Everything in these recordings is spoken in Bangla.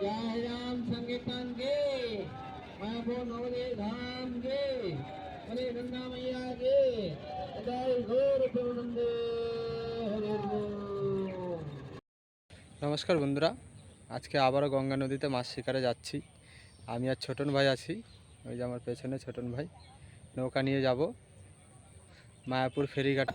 জয় রাম সংকীর্তন গে ধাম গে হরে গে নমস্কার বন্ধুরা আজকে আবারও গঙ্গা নদীতে মাছ শিকারে যাচ্ছি আমি আর ছোটন ভাই আছি ওই যে আমার পেছনে ছোটন ভাই নৌকা নিয়ে যাব মায়াপুর ফেরিঘাট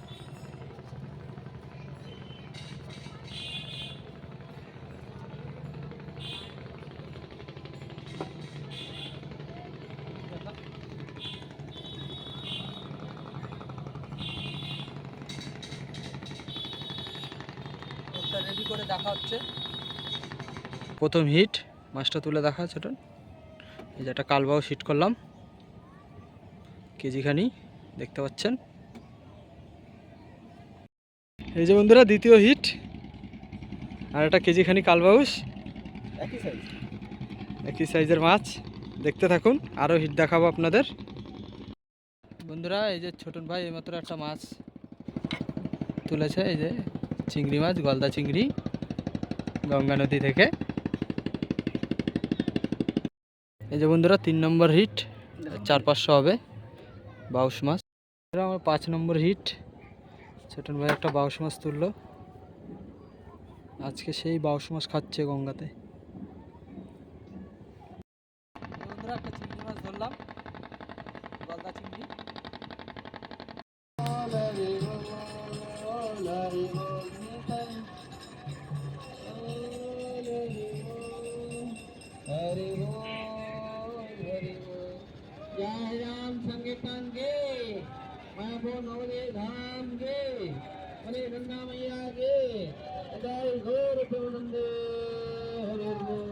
রেডি করে দেখা হচ্ছে। প্রথম হিট মাছটা তুলে দেখা ছোটন এই যে একটা কালবাও হিট করলাম। কেজিখানি দেখতে পাচ্ছেন। এই যে বন্ধুরা দ্বিতীয় হিট আর একটা কেজিখানি কালবাউস। একই সাইজ একই সাইজের মাছ। দেখতে থাকুন আরও হিট দেখাবো আপনাদের। বন্ধুরা এই যে ছোটন ভাই এইমাত্র একটা মাছ তুলেছে এই যে চিংড়ি মাছ, গলদা চিংড়ি, গঙ্গা নদী থেকে। এই যে বন্ধুরা, তিন নম্বর হিট, চার পাঁচশো হবে বাউশ মাছ। আমার পাঁচ নম্বর হিট। ছোটন ভাই একটা বাউশ মাছ তুললো। আজকে সেই বাউশ মাছ খাচ্ছে গঙ্গাতে। जय राम संकीर्तन के महापो नवदे धाम के हरे गंगा मैया के जय घोर प्रेमानंदे हरे बोल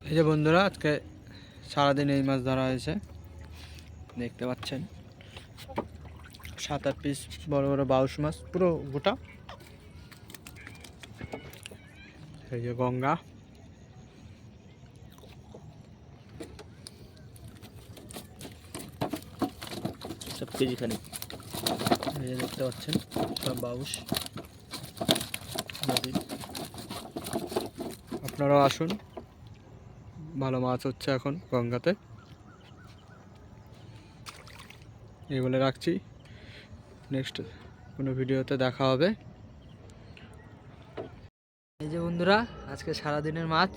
এই যে বন্ধুরা আজকে সারাদিন এই মাছ ধরা হয়েছে দেখতে পাচ্ছেন সাত আট পিস বড় বড় বাউশ মাছ পুরো গোটা। এই যে গঙ্গা। সব কেজি খানি এই যে দেখতে পাচ্ছেন সব বাউশ। আপনারাও আসুন। ভালো মাছ হচ্ছে এখন গঙ্গাতে। এই বলে রাখছি। নেক্সট কোনো ভিডিওতে দেখা হবে। এই যে বন্ধুরা আজকে সারাদিনের মাছ।